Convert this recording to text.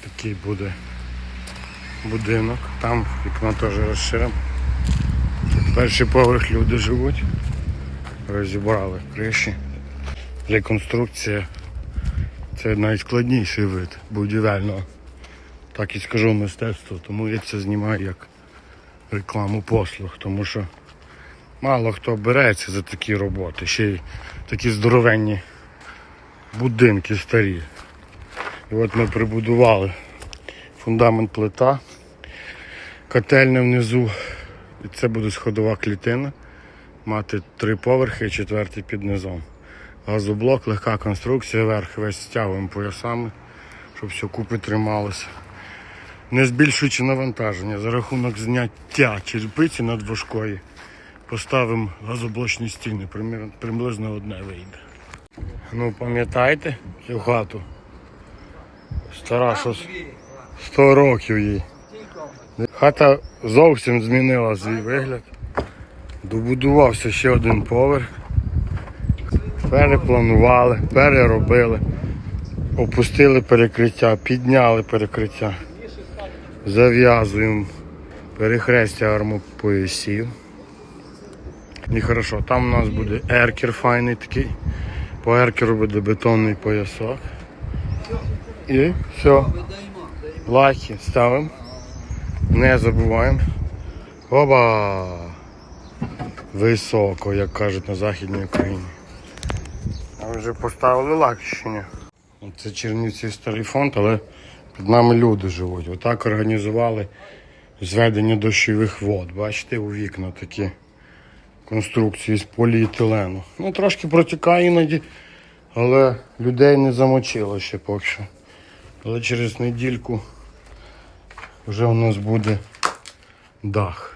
Такий буде будинок. Там вікно теж розширимо. Перший поверх люди живуть. Розібрали криші. Реконструкція це найскладніший вид будівельного. Так і скажу мистецтво, тому я це знімаю як рекламу послуг, тому що мало хто береться за такі роботи, ще й такі здоровенні будинки старі. І от ми прибудували фундамент плита, котельня внизу, і це буде сходова клітина, мати три поверхи, і четвертий під низом. Газоблок, легка конструкція, верх весь стягуємо поясами, щоб все купи трималося. Не збільшуючи навантаження, за рахунок зняття черпиці над важкої поставимо газоблочні стіни, приблизно одне вийде. Ну пам'ятаєте цю хату? Стара, що 100 років їй. Хата зовсім змінила свій вигляд. Добудувався ще один поверх. Перепланували, переробили, опустили перекриття, підняли перекриття, зав'язуємо перехрестя армопоясів. І хорошо, там у нас буде еркер файний такий. По еркеру буде бетонний поясок. І все. Лайки ставимо. Не забуваємо. Оба! Високо, як кажуть на Західній Україні. А вже поставили лайк чи? Це Чернівці старий фонд, але під нами люди живуть. Отак організували зведення дощових вод. Бачите, у вікна такі конструкції з поліетилену. Ну, трошки протікає іноді, але людей не замочило ще поки що. Але через недільку вже у нас буде дах.